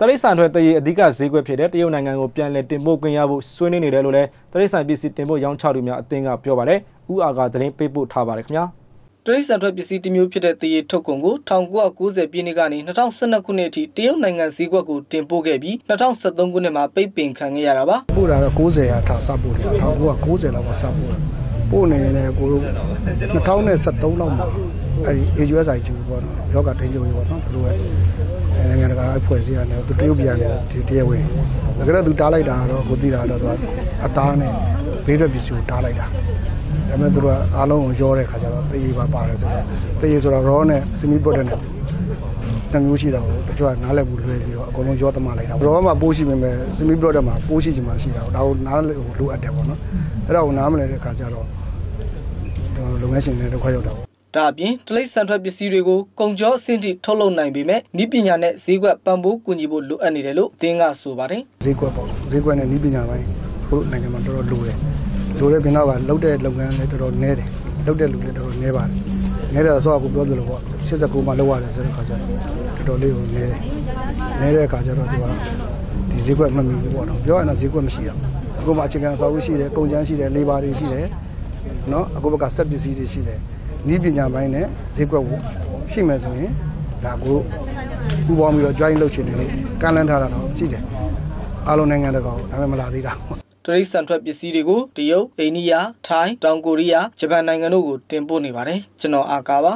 တရိတ်ဆန်ထွက်တရေအဓိကဈေးကွက်ဖြစ်တဲ့တရုတ်နိုင်ငံကိုပြန်လည်တင်ပို့ခွင့်ရဖို့ဆွေးနွေးနေတယ်လို့လည်းတရိတ်ဆန်ပစ္စည်းတင်ပို့ရောင်းချသူများအသင်းကပြောပါတယ်။ဥအာကသတင်းပေးပို့ထားပါတယ်ခင်ဗျာ။တရိတ်ဆန်ထွက်ပစ္စည်းတစ်မျိုးဖြစ်တဲ့တရေထုတ်ကုန်ကို1990ပြည့်နှစ်ကနေ2012ခုနှစ်အထိတရုတ်နိုင်ငံဈေးကွက်ကိုတင်ပို့ခဲ့ပြီး2013ခုနှစ်မှာပိတ်ပင်ခံခဲ့ရတာပါ။ပို့တာတော့90ရာထားစပို့တယ်1990လောက်ကစပို့တယ်။ပို့နေရင်လည်းကိုတို့2013လောက်မှာ အဲဒီ AUSI ကျူပေါ့နော်။ယောဂထိန်းချုပ်ရေးပေါ့နော်။သူတို့ရဲ့နိုင်ငံတကာအဖွဲ့အစည်းကနေသူတရုတ်ပြည်ကနေဒီတရားဝင်ဒါကြတော့သူတားလိုက်တာတော့ကိုသိတာတော့သူအသားနဲ့ဘေးရွက်ပစ္စည်းကိုတားလိုက်တာဒါပေမဲ့သူတို့ကအားလုံးကိုရောတဲ့ခါကျတော့တရေပါပါတယ်ဆိုတော့တရေဆိုတော့ raw နဲ့ semi product နဲ့တမျိုးရှိတာကိုတချို့ကနားလည်ဘူးလွယ်ပြီးတော့အကုန်လုံးရောသမလိုက်တာ raw မှာပိုးရှိပေမဲ့ semi product မှာပိုးရှိချင်မှရှိတာဒါကိုနားလိုအပ်တယ်ပေါ့နော်အဲ့ဒါကိုနားမလည်တဲ့ခါကျတော့လုပ်ငန်းရှင်တွေဒုက္ခရောက်တာပေါ့ ဒါအပြင်တလိပ်ဆန်ထွက်ပစ္စည်းတွေကိုကုန်ကျော်အဆင့်ထိထုတ်လုပ်နိုင်ပေမဲ့ဤပညာနဲ့ဈေးကွက်ပံ့ပိုးကူညီဖို့လိုအပ်နေတယ်လို့အသင်းကဆိုပါတယ်ဈေးကွက်ပေါ့ဈေးကွက်နဲ့ဤပညာပိုင်းကိုနိုင်ငံမှာတော်တော်လိုတယ်လိုတဲ့ပြင်တော့ကလုတ်တဲ့လုပ်ငန်းလည်းတော်တော်နည်းတယ်လုတ်တဲ့လူလည်းတော်တော်နည်းပါတယ်နည်းတယ်ဆိုတော့အခုပြောသလိုပေါ့89မှာလောက်ရတယ်ဆိုတဲ့ခါကျတော့တော်တော်လေးကိုနည်းတယ်နည်းတဲ့ခါကျတော့ဒီကဒီဈေးကွက်မှတ်မိဘူးပေါ့နော်ပြောရရင်တော့ဈေးကွက်မရှိတော့အခုမှအခြေခံအစောက်ရှိတယ်ကုန်ကျန်းရှိတယ်လေဘာတွေရှိတယ်နော်အခုဘက်ကစက်ပစ္စည်းတွေရှိတယ် ဤပညာပိုင်းနဲ့ဈေးကွက်ကိုရှိမယ်ဆိုရင်ဒါကိုပူပေါင်းပြီးတော့ join လုပ်ချင်တယ်လေကန့်လန့်ထားတာတော့ရှိတယ်အားလုံးနိုင်ငံတကာကိုဒါပေမဲ့မလာသေးတာတရိတ်ဆန်ထွက်ပစ္စည်းတွေကိုတရုတ်၊အိန္ဒိယ၊ထိုင်း၊တောင်ကိုရီးယား၊ဂျပန်နိုင်ငံတို့ကိုတင်ပို့နေပါတယ်ကျွန်တော်အာကာပါ